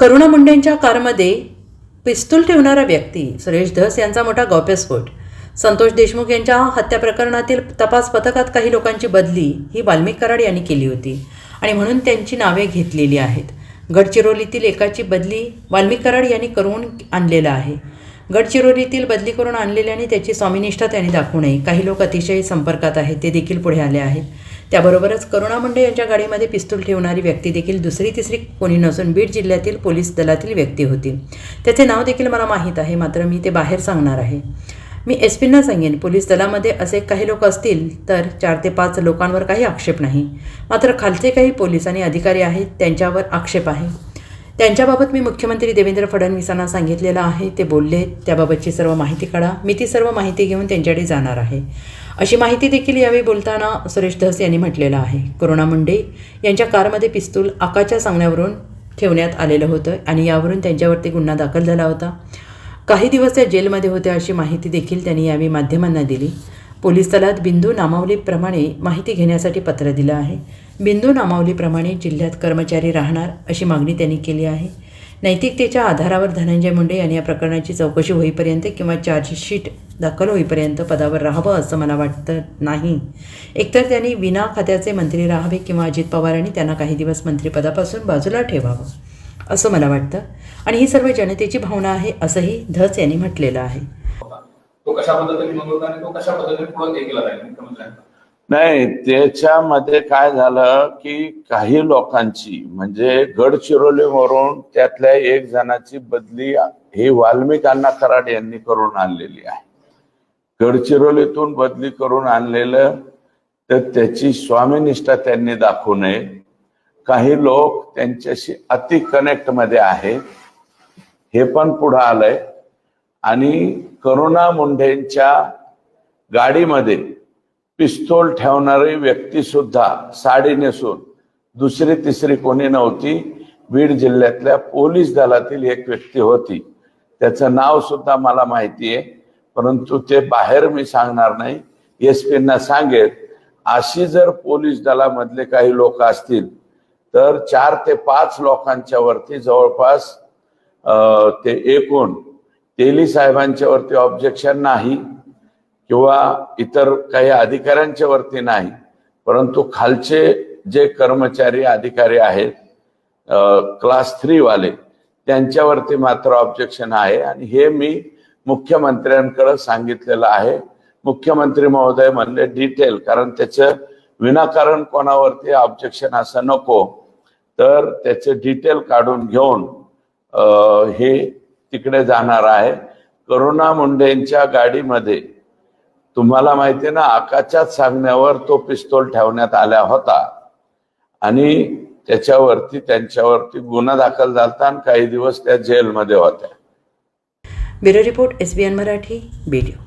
करुणा मुंडेंच्या कारमध्ये पिस्तूल ठेवणारा व्यक्ती सुरेश धस यांचा मोठा गौप्यस्फोट. संतोष देशमुख यांच्या हत्या प्रकरणातील तपास पथकात काही लोकांची बदली ही वाल्मिक कराड यांनी केली होती आणि म्हणून त्यांची नावे घेतलेली आहेत. गडचिरोलीतील एकाची बदली वाल्मिक कराड यांनी करून आणलेलं आहे. गडचिरोलीतील बदली करून आणलेल्याने त्याची स्वामिनिष्ठा त्यांनी दाखवू नये काही लोक अतिशय संपर्कात आहेत ते देखील पुढे आले आहेत. त्याबरोबरच करुणा मुंडे यांच्या गाडीमध्ये पिस्तूल ठेवणारी व्यक्ती देखील दुसरी तिसरी कोणी नसून बीड जिल्ह्यातील पोलीस दलातील व्यक्ती होती. त्याचे नाव देखील मला माहीत आहे मात्र मी ते बाहेर सांगणार आहे. मी एस पींना सांगेन पोलीस दलामध्ये असे काही लोक असतील तर चार ते पाच लोकांवर काही आक्षेप नाही. मात्र खालचे काही पोलीस आणि अधिकारी आहेत त्यांच्यावर आक्षेप आहे. त्यांच्याबाबत मी मुख्यमंत्री देवेंद्र फडणवीसांना सांगितलेलं आहे ते बोलले. त्याबाबतची सर्व माहिती काढा. मी ती सर्व माहिती घेऊन त्यांच्याकडे जाणार आहे. अशी माहिती देखील यावेळी बोलताना सुरेश धस यांनी म्हटलेलं आहे. करुणा मुंडे यांच्या कारमध्ये पिस्तूल आकाच्या सांगण्यावरून ठेवण्यात आलेलं होतं आणि यावरून त्यांच्यावरती गुन्हा दाखल झाला होता. काही दिवस त्या जेलमध्ये होत्या अशी माहिती देखील त्यांनी यावेळी माध्यमांना दिली. पोलीस दलात बिंदू नामावलीप्रमाणे माहिती घेण्यासाठी पत्र दिलं आहे. बिंदू नामावलीप्रमाणे जिल्ह्यात कर्मचारी राहणार अशी मागणी त्यांनी केली आहे. नैतिकतेच्या आधारावर धनंजय मुंडे यांनी या प्रकरणाची चौकशी होईपर्यंत किंवा चार्जशीट दाखल होईपर्यंत पदावर राहावं असं मला वाटतं नाही. एकतर त्यांनी विना खात्याचे मंत्री राहावे किंवा अजित पवारांनी त्यांना काही दिवस मंत्रिपदापासून बाजूला ठेवावं असं मला वाटतं. आणि ही सर्व जनतेची भावना आहे असंही धस यांनी म्हटलेलं आहे. कशा पद्धतीने नोंदवता आणि तो कशा पद्धतीने पुढे हे केला जाईल मुख्यमंत्र्यांना नाही त्याच्यामध्ये काय झालं की काही लोकांची म्हणजे गडचिरोलीवरून त्यातल्या एक जणाची बदली ही वाल्मिकांना कराड यांनी करून आणलेली आहे. गडचिरोलीतून बदली करून आणलेलं तर त्याची स्वामीनिष्ठा त्यांनी दाखवू नये. काही लोक त्यांच्याशी अति कनेक्टमध्ये आहेत. हे पण पुढं आलंय. आणि करुणा मुंढेंच्या गाडीमध्ये पिस्तोल ठेवणारी व्यक्ती सुद्धा साडी नेसून दुसरी तिसरी कोणी नव्हती. बीड जिल्ह्यातल्या पोलीस दलातील एक व्यक्ती होती. त्याचं नाव सुद्धा मला माहिती आहे परंतु ते बाहेर मी सांगणार नाही. एस पींना सांगेल अशी जर पोलीस दलामधले काही लोक असतील तर चार ते पाच लोकांच्या वरती जवळपास ते एकूण तेली साहेबांच्या वरती ऑब्जेक्शन नाही किंवा इतर काही अधिकाऱ्यांच्या वरती नाही. परंतु खालचे जे कर्मचारी अधिकारी आहेत क्लास थ्रीवाले त्यांच्यावरती मात्र ऑब्जेक्शन आहे. आणि हे मी मुख्यमंत्र्यांकडे सांगितलेलं आहे. मुख्यमंत्री महोदय म्हणले डिटेल कारण त्याचं विनाकारण कोणावरती ऑब्जेक्शन असं नको. तर त्याचे डिटेल काढून घेऊन हे तिकडे जाणार आहे. करुणा मुंडेंच्या गाडीमध्ये तुम्हाला माहिती ना आकाशात सांगण्यावर तो पिस्तोल ठेवण्यात आला होता. आणि त्याच्यावरती त्यांच्यावरती गुन्हा दाखल झाला आणि काही दिवस त्या जेलमध्ये होत्या. Bureau report S B N Marathi BDO